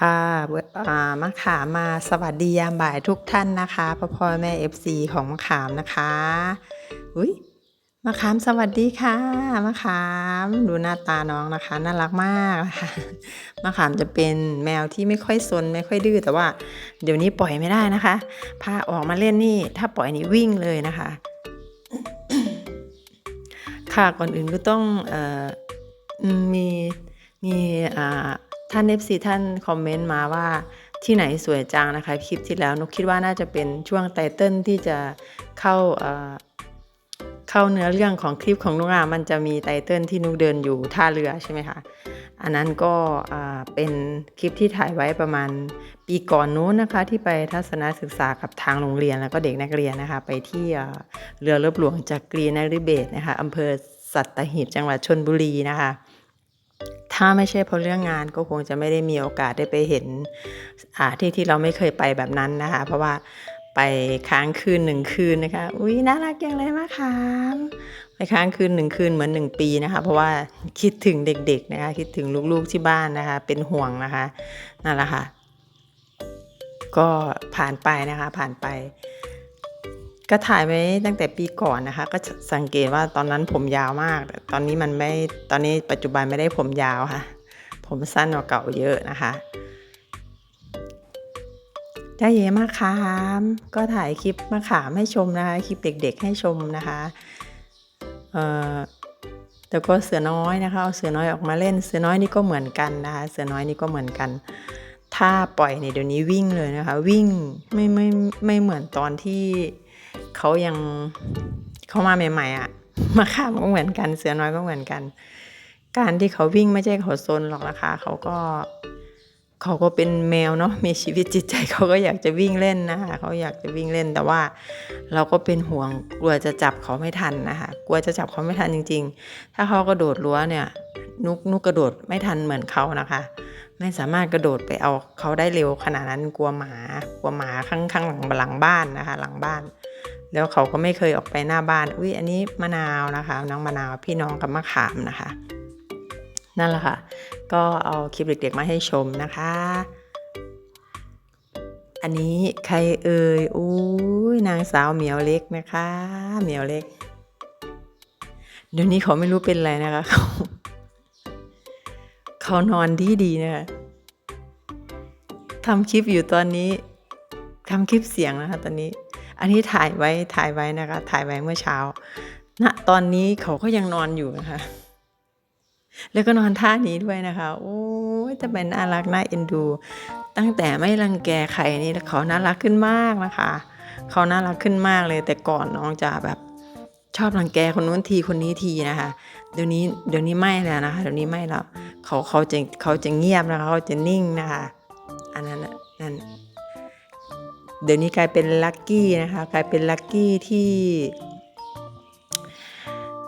ค่ะมะขามมาสวัสดียามบ่ายทุกท่านนะคะพ่อพ่อแม่ FC ของมะขามนะคะอุ้ยมะขามสวัสดีค่ะมะขามดูหน้าตาน้องนะคะ น่ารักมากะคะมะขามจะเป็นแมวที่ไม่ค่อยซนไม่ค่อยดื้อแต่ว่า เดี๋ยวนี้ปล่อยไม่ได้นะคะพาออกมาเล่นนี่ ถ้าปล่อยนี่วิ่งเลยนะคะ ค่ะก่อนอื่นก็ต้องอออืมมีมีอ่า ท่าน FC ท่านคอมเมนต์มาว่าที่ไหนสวยจังนะคะ คลิปที่แล้วนุกคิดว่าน่าจะเป็นช่วงไตเติ้ลที่จะเข้าเข้าเนื้อเรื่องของคลิปของนุกอะมันจะมีไตเติ้ลที่นุกเดินอยู่ท่าเรือใช่ไหมคะอันนั้นก็เป็นคลิปที่ถ่ายไว้ประมาณปีก่อนนู้นนะคะ ที่ไปทัศนศึกษากับทางโรงเรียนแล้วก็เด็กนักเรียนนะคะ ไปที่เรือรบหลวงจากกรีนาริเบศนะคะอำเภอสัตหีบจังหวัดชนบุรีนะคะ ถ้าไม่ใช่เพราะเรื่องงานก็คงจะไม่ได้มีโอกาสได้ไปเห็นที่ที่เราไม่เคยไปแบบนั้นนะคะ เพราะว่าไปค้างคืนหนึ่งคืนนะคะ อุ้ยน่ารักจังเลยมะขามไปค้างคืนหนึ่งคืนเหมือนหนึ่งปีนะคะ เพราะว่าคิดถึงเด็กๆนะคะ คิดถึงลูกๆที่บ้านนะคะ เป็นห่วงนะคะนั่นแหละค่ะ ก็ผ่านไปนะคะ ผ่านไป ก็ถ่ายไว้ตั้งแต่ปีก่อนนะคะ ก็สังเกตว่าตอนนั้นผมยาวมากแต่ตอนนี้มันไม่ตอนนี้ปัจจุบันไม่ได้ผมยาวค่ะ ผมสั้นกว่าเก่าเยอะนะคะได้เยอะมากค่ะก็ถ่ายคลิปมะขามให้ชมนะคะคลิปเด็กๆให้ชมนะคะเอ่อแต่ก็เสือน้อยนะคะเอาเสือน้อยออกมาเล่น เสือน้อยนี่ก็เหมือนกันนะคะเสือน้อยนี่ก็เหมือนกัน ถ้าปล่อยเนี่ยเดี๋ยวนี้วิ่งเลยนะคะ วิ่งไม่ไม่ไม่เหมือนตอนที่ เขายังเขามาใหม่ๆอะ่ะมาข้ามก็เหมือนกัน เสือน้อยก็เหมือนกัน การที่เขาวิ่งไม่ใช่เขาซนหรอกนะคะเขาก็เขาก็เป็นแมวเนาะมีชีวิตจิตใจเขาก็อยากจะวิ่งเล่นนะคะเขาอยากจะวิ่งเล่นแต่ว่า เราก็เป็นห่วงกลัวจะจับเขาไม่ทันนะคะกลัวจะจับเขาไม่ทันจริง ๆ ถ้าเขากระโดดรั้วเนี่ย นุกนุกกระโดดไม่ทันเหมือนเขานะคะ ไม่สามารถกระโดดไปเอาเขาได้เร็วขนาดนั้นกลัวหมากลัวหมาข้างข้างหลังหลังบ้านนะคะ หลังบ้าน แล้วเขาก็ไม่เคยออกไปหน้าบ้าน อุ้ยอันนี้มะนาวนะคะ น้องมะนาวพี่น้องกับมะขามนะคะ นั่นแหละค่ะ ก็เอาคลิปเด็กๆมาให้ชมนะคะ อันนี้ใครเอ่ยอุ้ยนางสาวเหมียวเล็กนะคะ เหมียวเล็ก เดี๋ยวนี้เขาไม่รู้เป็นอะไรนะคะเขาเขานอนดีดีนะคะทำคลิปอยู่ตอนนี้ทำคลิปเสียงนะคะตอนนี้ อันนี้ถ่ายไว้ถ่ายไว้นะคะ ถ่ายไว้เมื่อเช้าณตอนนี้เขาก็ยังนอนอยู่นะคะ แล้วก็นอนท่านี้ด้วยนะคะ โอ้จะเป็นน่ารักน่าเอ็นดู ตั้งแต่ไม่รังแกใครนี่เขาน่ารักขึ้นมากนะคะ เขาน่ารักขึ้นมากเลย แต่ก่อนน้องจะแบบชอบรังแกคนนู้นทีคนนี้ทีนะคะ เดี๋ยวนี้เดี๋ยวนี้ไม่แล้วนะคะ เดี๋ยวนี้ไม่แล้วเขาเขาจะเขาจะเงียบนะคะเขาจะนิ่งนะคะ อันนั้นน่ะนั่น เดี๋ยวนี้กลายเป็นลัคกี้นะคะกลายเป็นลัคกี้ที่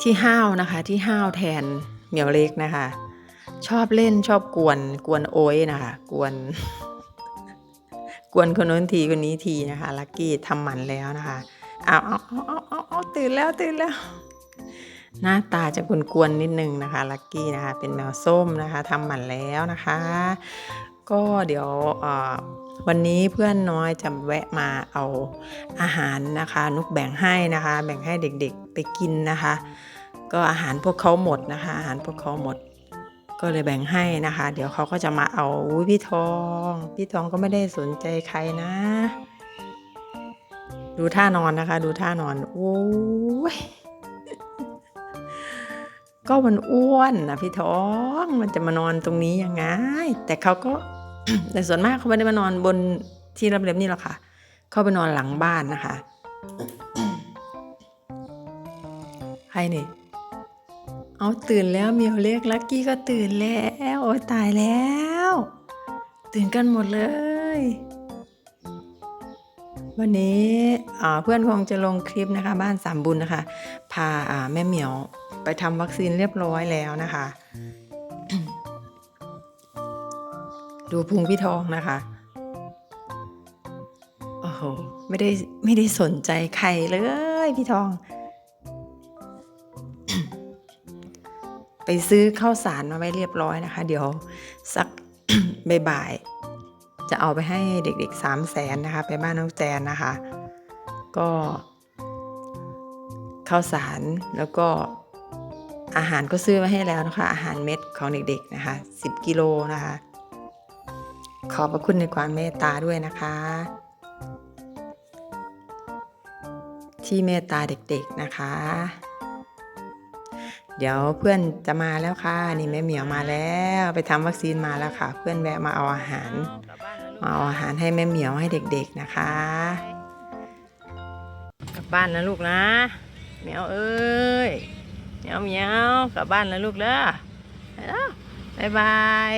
ที่ห้าวนะคะที่ห้าวแทนเหมียวเล็กนะคะ ชอบเล่นชอบกวนกวนโอ้ยนะคะ กวน กวนคนนู้นทีคนนี้ทีนะคะลักกี้ทำหมันแล้วนะคะเอาเอาเอาเอาเอาเอาตื่นแล้วตื่นแล้ว หน้าตาจะกวนๆนิดนึงนะคะลักกี้นะคะ เป็นแมวส้มนะคะทำหมันแล้วนะคะ ก็เดี๋ยววันนี้เพื่อนน้อยจะแวะมาเอาอาหารนะคะ นุกแบ่งให้นะคะ แบ่งให้เด็กๆไปกินนะคะ ก็อาหารพวกเขาหมดนะคะ อาหารพวกเขาหมด ก็เลยแบ่งให้นะคะ เดี๋ยวเขาก็จะมาเอาอุ๊ยพี่ทอง พี่ทองก็ไม่ได้สนใจใครนะ ดูท่านอนนะคะ ดูท่านอนโอ้ยก็มันอ้วนนะพี่ทองมันจะมานอนตรงนี้ยังไง แต่เขาก็ แต่ส่วนมากเขาไม่ได้มานอนบนที่รับเล็บนี่หรอกค่ะ เขาไปนอนหลังบ้านนะคะใครนี่ เอาตื่นแล้วเมียวเล็กลักกี้ก็ตื่นแล้ว โอ้ยตายแล้ว ตื่นกันหมดเลย วันนี้เพื่อนคงจะลงคลิปนะคะ บ้านสามบุญนะคะ พาอ่าแม่เหมียวไปทำวัคซีนเรียบร้อยแล้วนะคะ ดูพุงพี่ทองนะคะ โอ้โห ไม่ได้ไม่ได้สนใจใครเลยพี่ทอง ไปซื้อข้าวสารมาไว้เรียบร้อยนะคะ เดี๋ยวสักบ่ายจะเอาไปให้เด็กๆสามแสนนะคะ ไปบ้านน้องแจนนะคะ ก็ข้าวสารแล้วก็อาหารก็ซื้อมาให้แล้วนะคะ อาหารเม็ดของเด็กๆนะคะ 10 กิโลนะคะ ขอบพระคุณในความเมตตาด้วยนะคะ ที่เมตตาเด็กๆนะคะ เดี๋ยวเพื่อนจะมาแล้วค่ะ นี่แม่เหมียวมาแล้ว ไปทำวัคซีนมาแล้วค่ะ เพื่อนแวะมาเอาอาหาร มาเอาอาหารให้แม่เหมียวให้เด็ก ๆนะคะ กลับบ้านนะลูกนะเหมียวเอ้ยเหมียวเหมียวกลับบ้านนะลูกเด้อไปแล้วบ๊ายบาย